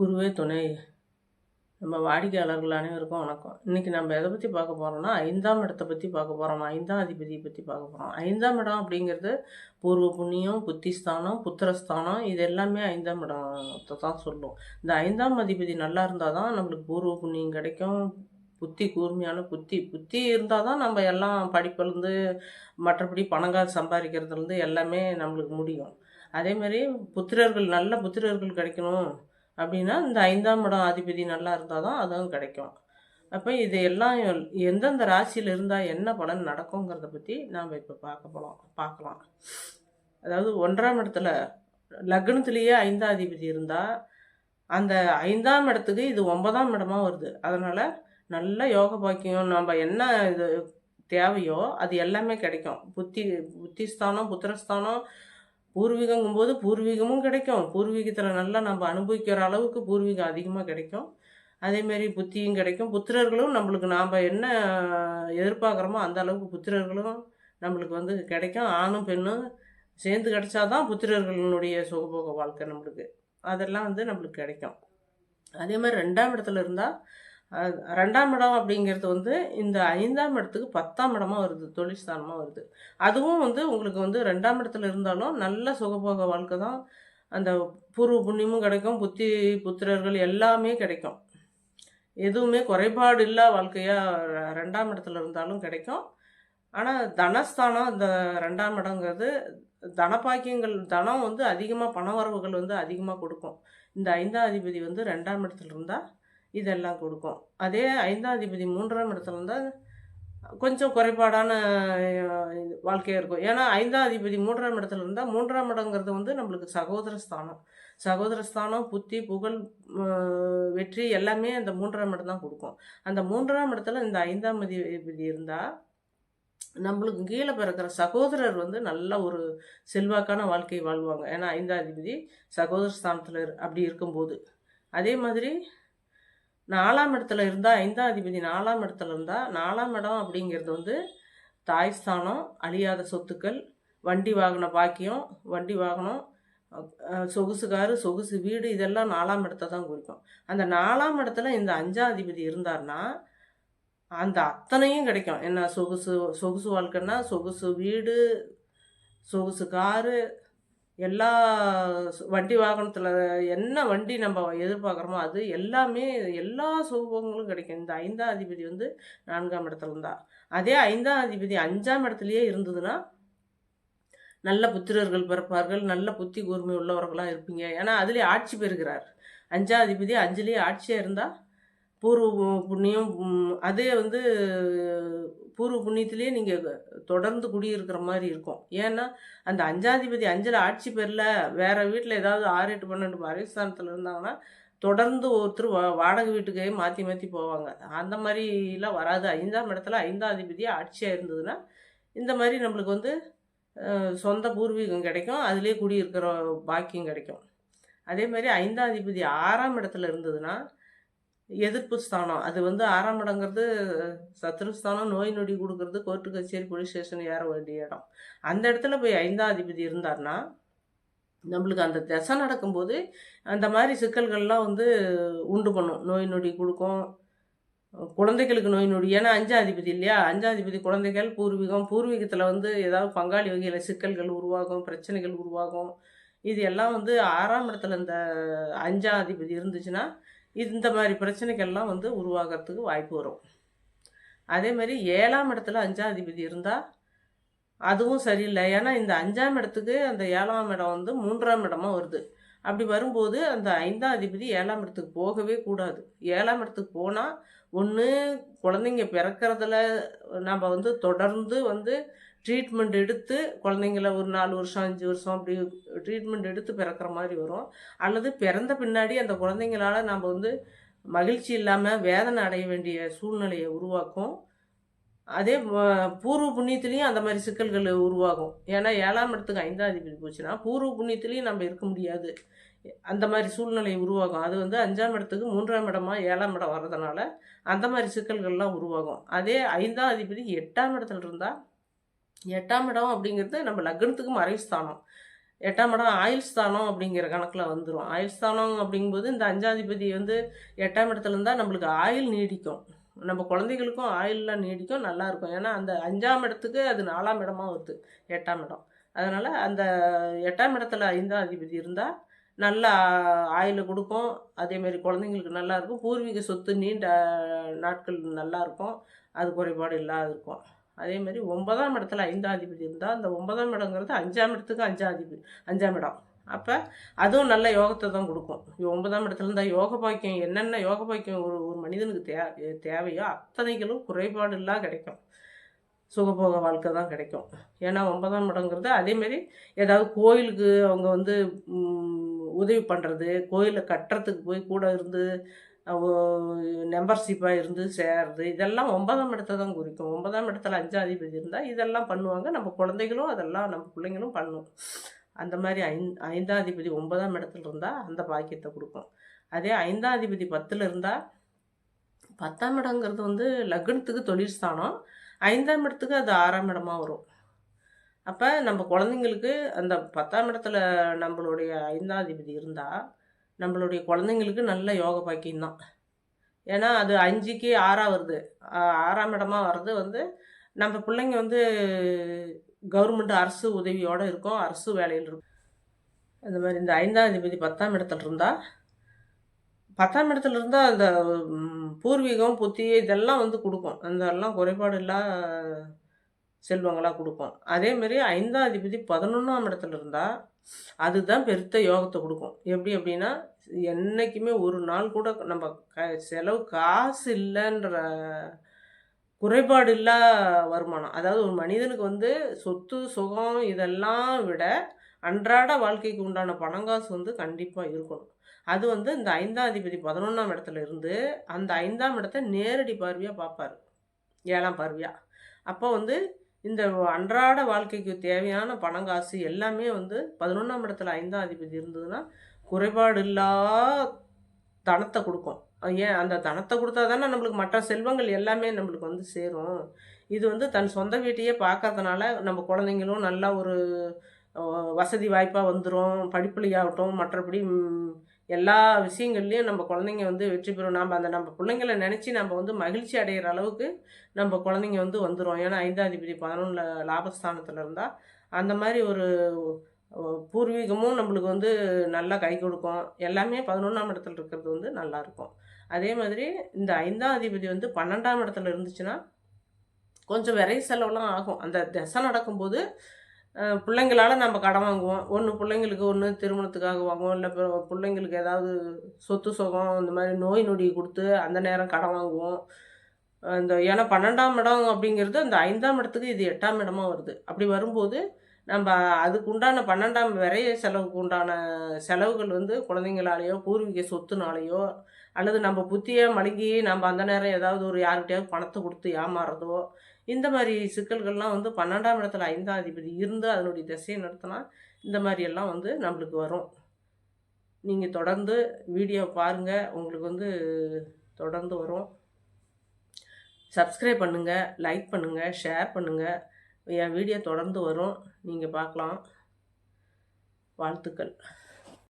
குருவே துணை. நம்ம வாடிக்கையாளர்கள் அனைவருக்கும் வணக்கம். இன்றைக்கி நம்ம எதை பற்றி பார்க்க போகிறோம்னா ஐந்தாம் இடத்தை பற்றி பார்க்க போகிறோம் ஐந்தாம் அதிபதியை பற்றி பார்க்க போகிறோம் ஐந்தாம் இடம் அப்படிங்கிறது பூர்வ புண்ணியம் புத்திஸ்தானம் புத்திரஸ்தானம் இது எல்லாமே ஐந்தாம் இடத்தை தான் சொல்லும். இந்த ஐந்தாம் அதிபதி நல்லா இருந்தால் தான் நம்மளுக்கு பூர்வ புண்ணியம் கிடைக்கும். புத்தி கூர்மையான புத்தி. புத்தி இருந்தால் தான் நம்ம எல்லாம் படிப்புலேருந்து மற்றபடி பணங்காசு சம்பாதிக்கிறதுலேருந்து எல்லாமே நம்மளுக்கு முடியும். அதேமாதிரி புத்திரர்கள் நல்ல புத்திரர்கள் கிடைக்கணும். அப்படின்னா இந்த ஐந்தாம் இடம் அதிபதி நல்லா இருந்தால் தான் அதுவும் கிடைக்கும். அப்போ இது எல்லாம் எந்தெந்த ராசியில் இருந்தால் என்ன பலன் நடக்குங்கிறத பற்றி நாம் இப்போ பார்க்க போகலாம் பார்க்கலாம். அதாவது ஒன்றாம் இடத்துல லக்னத்திலேயே ஐந்தாம் இருந்தால் அந்த ஐந்தாம் இடத்துக்கு இது ஒன்பதாம் இடமா வருது. அதனால் நல்ல யோக பாக்கியம் நம்ம என்ன இது தேவையோ அது எல்லாமே கிடைக்கும். புத்தி புத்திஸ்தானம் புத்திரஸ்தானம் பூர்வீகங்கும்போது பூர்வீகமும் கிடைக்கும். பூர்வீகத்தில் நல்லா நம்ம அனுபவிக்கிற அளவுக்கு பூர்வீகம் அதிகமாக கிடைக்கும். அதேமாரி புத்தியும் கிடைக்கும். புத்திரர்களும் நம்மளுக்கு நாம் என்ன எதிர்பார்க்குறோமோ அந்த அளவுக்கு புத்திரர்களும் நம்மளுக்கு வந்து கிடைக்கும். ஆணும் பெண்ணும் சேர்ந்து கிடைச்சாதான் புத்திரர்களுடைய சுகபோக வாழ்க்கை நம்மளுக்கு. அதெல்லாம் வந்து நம்மளுக்கு கிடைக்கும். அதே மாதிரி ரெண்டாம் இடத்துல இருந்தால் ரெண்டாம் இடம் அப்படிங்கிறது வந்து இந்த ஐந்தாம் இடத்துக்கு பத்தாம் இடமா வருது தொழில் ஸ்தானமாக வருது. அதுவும் வந்து உங்களுக்கு வந்து ரெண்டாம் இடத்துல இருந்தாலும் நல்ல சுகபோக வாழ்க்கை தான். அந்த பூர்வ புண்ணியமும் கிடைக்கும் புத்தி புத்திரர்கள் எல்லாமே கிடைக்கும். எதுவுமே குறைபாடு இல்லா வாழ்க்கையாக ரெண்டாம் இடத்துல இருந்தாலும் கிடைக்கும். ஆனால் தனஸ்தானம் இந்த ரெண்டாம் இடங்கிறது தனபாக்கியங்கள் தனம் வந்து அதிகமாக பண வரவுகள் வந்து அதிகமாக கொடுக்கும். இந்த ஐந்தாம் அதிபதி வந்து ரெண்டாம் இடத்துல இருந்தால் இதெல்லாம் கொடுக்கும். அதே ஐந்தாம் அதிபதி மூன்றாம் இடத்துல இருந்தால் கொஞ்சம் குறைபாடான வாழ்க்கையாக இருக்கும். ஏன்னா ஐந்தாம் அதிபதி மூன்றாம் இடத்துல இருந்தால் மூன்றாம் இடங்கிறது வந்து நம்மளுக்கு சகோதர ஸ்தானம். சகோதர ஸ்தானம் புத்தி புகழ் வெற்றி எல்லாமே அந்த மூன்றாம் இடம் தான் கொடுக்கும். அந்த மூன்றாம் இடத்துல இந்த ஐந்தாம் அதிபதி இருந்தால் நம்மளுக்கு கீழே பிறக்கிற சகோதரர் வந்து நல்ல ஒரு செல்வாக்கான வாழ்க்கை வாழ்வாங்க. ஏன்னா ஐந்தாதிபதி சகோதர ஸ்தானத்தில் அப்படி இருக்கும்போது. அதே மாதிரி நாலாம் இடத்துல இருந்தால் ஐந்தாம் அதிபதி நாலாம் இடத்துல இருந்தால் நாலாம் இடம் அப்படிங்கிறது வந்து தாய் ஸ்தானம் அழியாத சொத்துக்கள் வண்டி வாகன பாக்கியம் வண்டி வாகனம் சொகுசு காரு சொகுசு வீடு இதெல்லாம் நாலாம் இடத்த தான் குறிக்கும். அந்த நாலாம் இடத்துல இந்த அஞ்சாம் அதிபதி இருந்தார்னா அந்த அத்தனையும் கிடைக்கும். என்ன சொகுசு சொகுசு வாழ்க்கைன்னா சொகுசு வீடு சொகுசு காரு எல்லா வண்டி வாகனத்தில் என்ன வண்டி நம்ம எதிர்பார்க்குறோமோ அது எல்லாமே எல்லா சுபங்களும் கிடைக்கும். இந்த ஐந்தாம் அதிபதி வந்து நான்காம் இடத்துல இருந்தா. அதே ஐந்தாம் அதிபதி அஞ்சாம் இடத்துலையே இருந்ததுன்னா நல்ல புத்திரர்கள் பிறப்பார்கள் நல்ல புத்தி கூர்மை உள்ளவர்களாக இருப்பீங்க. ஏன்னா அதுலேயே ஆட்சி பெறுகிறார். அஞ்சாம் அதிபதி அஞ்சுலேயே ஆட்சியாக இருந்தால் பூர்வ புண்ணியம் அதே வந்து பூர்வ புண்ணியத்திலேயே நீங்கள் தொடர்ந்து குடியிருக்கிற மாதிரி இருக்கும். ஏன்னா அந்த அஞ்சாதிபதி அஞ்சில் ஆட்சி பெறல வேறு வீட்டில் ஏதாவது ஆறு எட்டு பன்னெண்டு மறைஸ்தானத்தில் இருந்தாங்கன்னா தொடர்ந்து ஒருத்தர் வா வாடகை வீட்டுக்கே மாற்றி மாற்றி போவாங்க. அந்த மாதிரிலாம் வராது. ஐந்தாம் இடத்துல ஐந்தாதிபதியாக ஆட்சியாக இருந்ததுன்னா இந்த மாதிரி நம்மளுக்கு வந்து சொந்த பூர்வீகம் கிடைக்கும். அதுலேயே குடியிருக்கிற பாக்கியம் கிடைக்கும். அதே மாதிரி ஐந்தாதிபதி ஆறாம் இடத்துல இருந்ததுன்னா எதிர்ப்பு ஸ்தானம். அது வந்து ஆறாம் இடங்கிறது சத்ருஸ்தானம் நோய் நொடி கொடுக்கறது கோர்ட்டு கச்சேரி போலீஸ் ஸ்டேஷன் ஏற வேண்டிய இடம். அந்த இடத்துல போய் ஐந்தாம் அதிபதி இருந்தார்னா நம்மளுக்கு அந்த திசை நடக்கும்போது அந்த மாதிரி சிக்கல்கள்லாம் வந்து உண்டு பண்ணும். நோய் நொடி கொடுக்கும். குழந்தைகளுக்கு நோய் நொடி. ஏன்னா அஞ்சாம் அதிபதி இல்லையா? அஞ்சாம் அதிபதி குழந்தைகள் பூர்வீகம். பூர்வீகத்தில் வந்து ஏதாவது பங்காளி வகையில் சிக்கல்கள் உருவாகும் பிரச்சனைகள் உருவாகும். இது எல்லாம் வந்து ஆறாம் இடத்துல இந்த அஞ்சாம் அதிபதி இருந்துச்சுன்னா இந்த மாதிரி பிரச்சனைகள்லாம் வந்து உருவாகிறதுக்கு வாய்ப்பு வரும். அதே மாதிரி ஏழாம் இடத்துல அஞ்சாம் அதிபதி இருந்தால் அதுவும் சரியில்லை. ஏன்னா இந்த அஞ்சாம் இடத்துக்கு அந்த ஏழாம் இடம் வந்து மூன்றாம் இடமா வருது. அப்படி வரும்போது அந்த ஐந்தாம் அதிபதி ஏழாம் இடத்துக்கு போகவே கூடாது. ஏழாம் இடத்துக்கு போனால் ஒன்று குழந்தைங்க பிறக்கிறதுல நம்ம வந்து தொடர்ந்து வந்து ட்ரீட்மெண்ட் எடுத்து குழந்தைங்கள ஒரு நாலு வருஷம் அஞ்சு வருஷம் அப்படி ட்ரீட்மெண்ட் எடுத்து பிறக்கிற மாதிரி வரும். அல்லது பிறந்த பின்னாடி அந்த குழந்தைங்களால நம்ம வந்து மகிழ்ச்சி இல்லாமல் வேதனை அடைய வேண்டிய சூழ்நிலையை உருவாக்கும். அதே பூர்வ புண்ணியத்துலேயும் அந்த மாதிரி சிக்கல்கள் உருவாகும். ஏன்னா ஏழாம் இடத்துக்கு ஐந்தாம் அதிபதி போச்சுன்னா பூர்வ புண்ணியத்துலேயும் நம்ம இருக்க முடியாது. அந்த மாதிரி சூழ்நிலை உருவாகும். அது வந்து அஞ்சாம் இடத்துக்கு மூன்றாம் இடமா ஏழாம் இடம் வர்றதுனால அந்த மாதிரி சிக்கல்கள்லாம் உருவாகும். அதே ஐந்தாம் அதிபதி எட்டாம் இடத்துல இருந்தால் எட்டாம் இடம் அப்படிங்கிறது நம்ம லக்னத்துக்கு மறைவு ஸ்தானம். எட்டாம் இடம் ஆயுள் ஸ்தானம் அப்படிங்கிற கணக்கில் வந்துடும் ஆயுள் ஸ்தானம் அப்படிங்கும்போது இந்த அஞ்சாதிபதி வந்து எட்டாம் இடத்துல இருந்தால் நம்மளுக்கு ஆயுள் நீடிக்கும். நம்ம குழந்தைகளுக்கும் ஆயுள்லாம் நீடிக்கும் நல்லாயிருக்கும் ஏன்னா அந்த அஞ்சாம் இடத்துக்கு அது நாலாம் இடமா வருது எட்டாம் இடம். அதனால் அந்த எட்டாம் இடத்துல ஐந்தாம் அதிபதி இருந்தால் நல்ல ஆயிலை கொடுக்கும். அதேமாரி குழந்தைங்களுக்கு நல்லா இருக்கும். பூர்வீக சொத்து நீண்ட நாட்கள் நல்லா இருக்கும். அது குறைபாடு இல்லாத இருக்கும். அதேமாரி ஒன்பதாம் இடத்துல ஐந்தாதிபதி இருந்தால் அந்த ஒன்பதாம் இடங்கிறது அஞ்சாம் இடத்துக்கு அஞ்சாம் அஞ்சாம் இடம். அப்போ அதுவும் நல்ல யோகத்தை தான் கொடுக்கும். ஒன்பதாம் இடத்துல இருந்தால் யோக பாக்கியம் என்னென்ன யோக பாக்கியம் ஒரு ஒரு மனிதனுக்கு தே தேவையோ அத்தனைகளும் குறைபாடு இல்லாம கிடைக்கும். சுகபோக வாழ்க்கை தான் கிடைக்கும். ஏன்னா ஒன்பதாம் இடங்கிறது அதேமாரி ஏதாவது கோயிலுக்கு அவங்க வந்து உதவி பண்ணுறது கோயிலை கட்டுறதுக்கு போய் கூட இருந்து மெம்பர்ஷிப்பாக இருந்து சேர்றது இதெல்லாம் ஒன்பதாம் இடத்தை தான் குறிக்கும். ஒன்பதாம் இடத்துல அஞ்சாதிபதி இருந்தால் இதெல்லாம் பண்ணுவாங்க. நம்ம குழந்தைகளும் அதெல்லாம் நம்ம பிள்ளைங்களும் பண்ணும். அந்த மாதிரி ஐந் ஐந்தாதிபதி ஒன்பதாம் இடத்துல இருந்தால் அந்த பாக்கியத்தை கொடுக்கும். அதே ஐந்தாதிபதி பத்தில் இருந்தால் பத்தாம் இடங்கிறது வந்து லக்னத்துக்கு தொழில் ஸ்தானம். ஐந்தாம் இடத்துக்கு அது ஆறாம் இடமாக வரும். அப்போ நம்ம குழந்தைங்களுக்கு அந்த பத்தாம் இடத்துல நம்மளுடைய ஐந்தாதிபதி இருந்தால் நம்மளுடைய குழந்தைங்களுக்கு நல்ல யோக பாக்கியம் தான். ஏன்னா அது அஞ்சுக்கு ஆறாக வருது. ஆறாம் இடமா வர்றது வந்து நம்ம பிள்ளைங்க வந்து கவர்மெண்ட் அரசு உதவியோடு இருக்கும் அரசு வேலையில் இருக்கும். அந்த மாதிரி இந்த ஐந்தாம் அதிபதி பத்தாம் இடத்துல இருந்தால் பத்தாம் இடத்துல இருந்தால் அந்த பூர்வீகம் புத்தி இதெல்லாம் வந்து கொடுக்கும். அந்த எல்லாம் குறைபாடு இல்லா செல்வங்களாக கொடுக்கும் அதேமாரி ஐந்தாம் அதிபதி பதினொன்றாம் இடத்துல இருந்தால் அதுதான் பெருத்த யோகத்தை கொடுக்கும். எப்படி அப்படின்னா என்றைக்குமே ஒரு நாள் கூட நம்ம க செலவு காசு இல்லைன்ற குறைபாடு இல்லா வருமானம். அதாவது ஒரு மனிதனுக்கு வந்து சொத்து சுகம் இதெல்லாம் விட அன்றாட வாழ்க்கைக்கு உண்டான பணங்காசு வந்து கண்டிப்பாக இருக்கணும். அது வந்து இந்த ஐந்தாம் அதிபதி பதினொன்றாம் இடத்துல இருந்து அந்த ஐந்தாம் இடத்த நேரடி பார்வையாக பார்ப்பார் ஏழாம் பார்வையாக அப்போ வந்து இந்த அன்றாட வாழ்க்கைக்கு தேவையான பணம் காசு எல்லாமே வந்து பதினொன்றாம் இடத்துல ஐந்தாம் அதிபதி இருந்ததுன்னா குறைபாடு இல்லா தனத்தை கொடுக்கும். ஏன்? அந்த தனத்தை கொடுத்தா தானே நம்மளுக்கு மற்ற செல்வங்கள் எல்லாமே நம்மளுக்கு வந்து சேரும். இது வந்து தன் சொந்த வீட்டையே பார்க்கறதுனால நம்ம குழந்தைங்களும் நல்லா ஒரு வசதி வாய்ப்பாக வந்துடும் படிப்புலையாகட்டும் மற்றபடி எல்லா விஷயங்கள்லையும் நம்ம குழந்தைங்க வந்து வெற்றி பெறும். நம்ம அந்த நம்ம பிள்ளைங்கள நினச்சி நம்ம வந்து மகிழ்ச்சி அடைகிற அளவுக்கு நம்ம குழந்தைங்க வந்து வந்துடும் ஏன்னா ஐந்தாதிபதி பதினொன்றில் லாபஸ்தானத்தில் இருந்தால் அந்த மாதிரி ஒரு பூர்வீகமும் நம்மளுக்கு வந்து நல்லா கை கொடுக்கும். எல்லாமே பதினொன்றாம் இடத்துல இருக்கிறது வந்து நல்லா இருக்கும். அதே மாதிரி இந்த ஐந்தாம் அதிபதி வந்து பன்னெண்டாம் இடத்துல இருந்துச்சுன்னா கொஞ்சம் விரை செலவுலாம் ஆகும். அந்த திசை நடக்கும்போது பிள்ளைங்களால நம்ம கடன் வாங்குவோம். ஒன்று பிள்ளைங்களுக்கு ஒன்று திருமணத்துக்காக வாங்குவோம். இல்லை பிள்ளைங்களுக்கு ஏதாவது சொத்து சுகம் இந்த மாதிரி நோய் நொடி கொடுத்து அந்த நேரம் கடன் வாங்குவோம். அந்த ஏன்னா பன்னெண்டாம் இடம் அப்படிங்கிறது அந்த ஐந்தாம் இடத்துக்கு இது எட்டாம் இடமா வருது. அப்படி வரும்போது நம்ம அதுக்கு உண்டான பன்னெண்டாம் விரைய செலவுக்கு உண்டான செலவுகள் வந்து குழந்தைங்களாலேயோ பூர்வீக சொத்துனாலேயோ அல்லது நம்ம புத்தியை மழுங்கி நம்ம அந்த நேரம் ஏதாவது ஒரு யார்கிட்டயாவது பணத்தை கொடுத்து ஏமாறுறதோ இந்த மாதிரி சிக்கல்கள்லாம் வந்து பன்னெண்டாம் இடத்துல ஐந்தாம் அதிபதி இருந்து அதனுடைய திசையை நடத்தினா இந்த மாதிரி எல்லாம் வந்து நம்மளுக்கு வரும். நீங்கள் தொடர்ந்து வீடியோ பாருங்கள் உங்களுக்கு வந்து தொடர்ந்து வரும். சப்ஸ்கிரைப் பண்ணுங்கள் லைக் பண்ணுங்கள் ஷேர் பண்ணுங்கள் என் வீடியோ தொடர்ந்து வரும். நீங்கள் பார்க்கலாம். வாழ்த்துக்கள்.